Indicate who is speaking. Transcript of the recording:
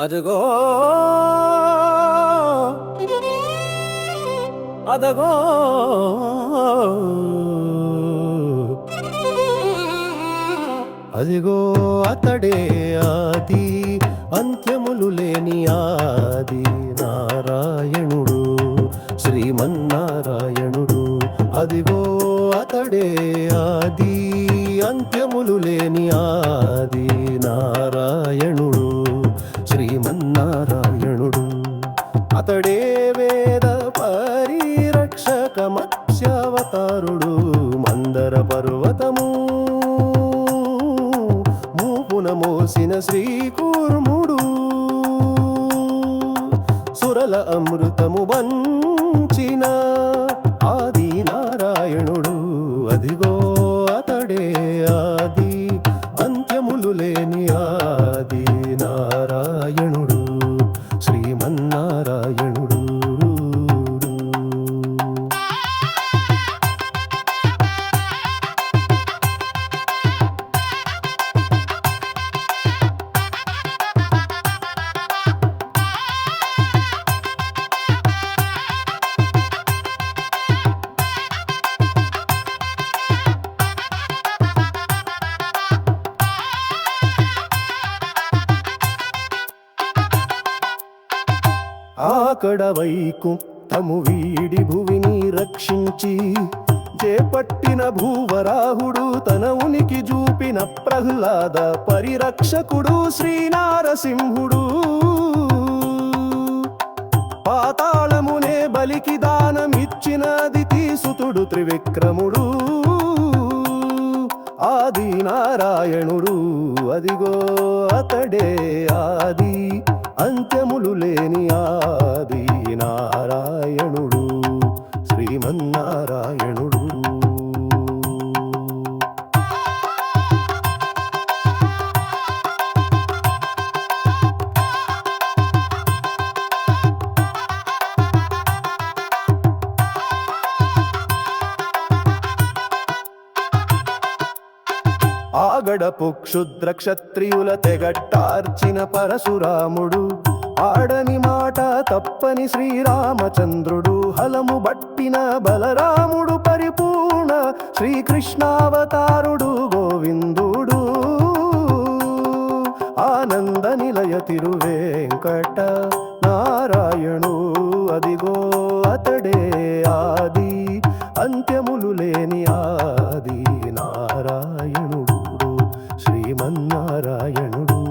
Speaker 1: అదుగో అదగో. అదిగో అతడే ఆది అంత్యములు లేని ఆది నారాయణుడు శ్రీమన్నారాయణుడు. అదిగో అతడే ఆది అంత్యములు లేని ఆది నారాయణుడు. నారాయణుడు. అతడే వేద పరిరక్షక మత్స్యావతారుడు మందర పర్వతము. మూపున మోసిన శ్రీకూర్ముడు సురల అమృతము వంచిన ఆది నారాయణుడు. అదిగో అతడే ఆది అంత్యములు లేని ఆది నారాయణుడు. ఆకడ వైకుంఠము వీడి భువిని రక్షించి చేపట్టిన భూవరాహుడు తన ఉనికి చూపిన ప్రహ్లాద పరిరక్షకుడు శ్రీనారసింహుడు. పాతాళమునే బలికి దానమిచ్చినది తీసుతుడు త్రివిక్రముడు. ఆది నారాయణుడు అదిగో అతడే ఆది అంత్యములు లేని ఆగడపు క్షుద్ర క్షత్రియుల తెగట్టార్చిన పరశురాముడు. ఆడని మాట తప్పని శ్రీరామచంద్రుడు. హలము బట్టిన బలరాముడు పరిపూర్ణ శ్రీకృష్ణావతారుడు గోవిందుడు. ఆనంద నిలయ తిరువేంకట నారాయణు అదిగో అతడే ఆది. అంత్యములు లేని 有